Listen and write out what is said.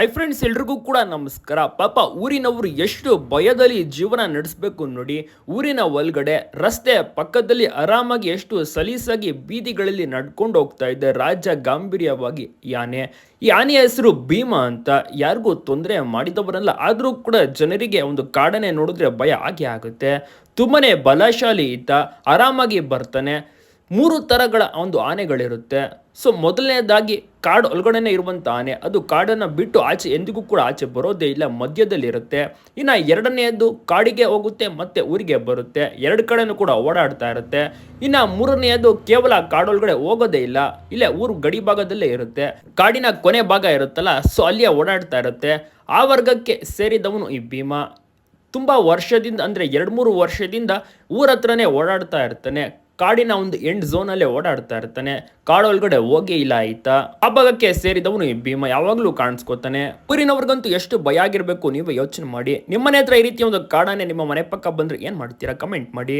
Hi friends ಎಲ್ರಿಗೂ ಕೂಡ ನಮಸ್ಕಾರ. ಪಾಪ ಊರಿನವರು ಎಷ್ಟು ಭಯದಲ್ಲಿ ಜೀವನ ನಡೆಸಬೇಕು ನೋಡಿ, ಊರಿನ ಒಳಗಡೆ, ರಸ್ತೆ ಪಕ್ಕದಲ್ಲಿ ಆರಾಮಾಗಿ ಎಷ್ಟು ಸಲೀಸಾಗಿ ಬೀದಿಗಳಲ್ಲಿ ನಡ್ಕೊಂಡು ಹೋಗ್ತಾ ಇದೆ ರಾಜ್ಯ ಗಾಂಭೀರ್ಯವಾಗಿ ಯಾನೆ. ಈ ಆನೆಯ ಹೆಸರು ಭೀಮಾ ಅಂತ. ಯಾರಿಗೂ ತೊಂದರೆ ಮಾಡಿದವರಲ್ಲ, ಆದರೂ ಕೂಡ ಜನರಿಗೆ ಒಂದು ಕಾಡನೆ ನೋಡಿದ್ರೆ ಭಯ ಆಗೇ ಆಗುತ್ತೆ. ತುಂಬನೇ ಬಲಶಾಲಿ ಈತ ಆರಾಮಾಗಿ ಬರ್ತಾನೆ. ಮೂರು ಥರಗಳ ಒಂದು ಆನೆಗಳಿರುತ್ತೆ. ಸೊ, ಮೊದಲನೇದಾಗಿ ಕಾಡು ಒಳಗಡೆನೇ ಇರುವಂಥ ಆನೆ. ಅದು ಕಾಡನ್ನು ಬಿಟ್ಟು ಆಚೆ ಎಂದಿಗೂ ಕೂಡ ಆಚೆ ಬರೋದೇ ಇಲ್ಲ, ಮಧ್ಯದಲ್ಲಿರುತ್ತೆ. ಇನ್ನು ಎರಡನೆಯದು ಕಾಡಿಗೆ ಹೋಗುತ್ತೆ, ಮತ್ತೆ ಊರಿಗೆ ಬರುತ್ತೆ. ಎರಡು ಕಡೆನೂ ಕೂಡ ಓಡಾಡ್ತಾ ಇರುತ್ತೆ. ಇನ್ನು ಮೂರನೆಯದು ಕೇವಲ ಕಾಡೊಳಗಡೆ ಹೋಗೋದೇ ಇಲ್ಲ, ಇಲ್ಲೇ ಊರು ಗಡಿ ಭಾಗದಲ್ಲೇ ಇರುತ್ತೆ. ಕಾಡಿನ ಕೊನೆ ಭಾಗ ಇರುತ್ತಲ್ಲ, ಸೊ ಅಲ್ಲಿಯೇ ಓಡಾಡ್ತಾ ಇರುತ್ತೆ. ಆ ವರ್ಗಕ್ಕೆ ಸೇರಿದವನು ಈ ಭೀಮಾ. ತುಂಬ ವರ್ಷದಿಂದ, ಅಂದರೆ ಎರಡು ಮೂರು ವರ್ಷದಿಂದ ಊರ ಹತ್ರನೇ ಓಡಾಡ್ತಾ ಇರ್ತಾನೆ. ಕಾಡಿನ ಒಂದು ಎಂಡ್ ಝೋನಲ್ಲೇ ಓಡಾಡ್ತಾ ಇರ್ತಾನೆ. ಕಾಡೊಳಗಡೆ ಹೋಗೇ ಇಲ್ಲ ಆಯ್ತಾ ಆ ಭಾಗಕ್ಕೆ ಸೇರಿದವನು ಭೀಮ ಯಾವಾಗಲೂ ಕಾಣಿಸ್ಕೋತಾನೆ. ಊರಿನವ್ರಿಗಂತೂ ಎಷ್ಟು ಭಯ ಆಗಿರಬೇಕು, ನೀವು ಯೋಚನೆ ಮಾಡಿ. ನಿಮ್ಮನೆ ಹತ್ರ ಈ ರೀತಿಯ ಒಂದು ಕಾಡಾನೆ ನಿಮ್ಮ ಮನೆ ಪಕ್ಕ ಬಂದ್ರೆ ಏನು ಮಾಡ್ತೀರಾ? ಕಮೆಂಟ್ ಮಾಡಿ.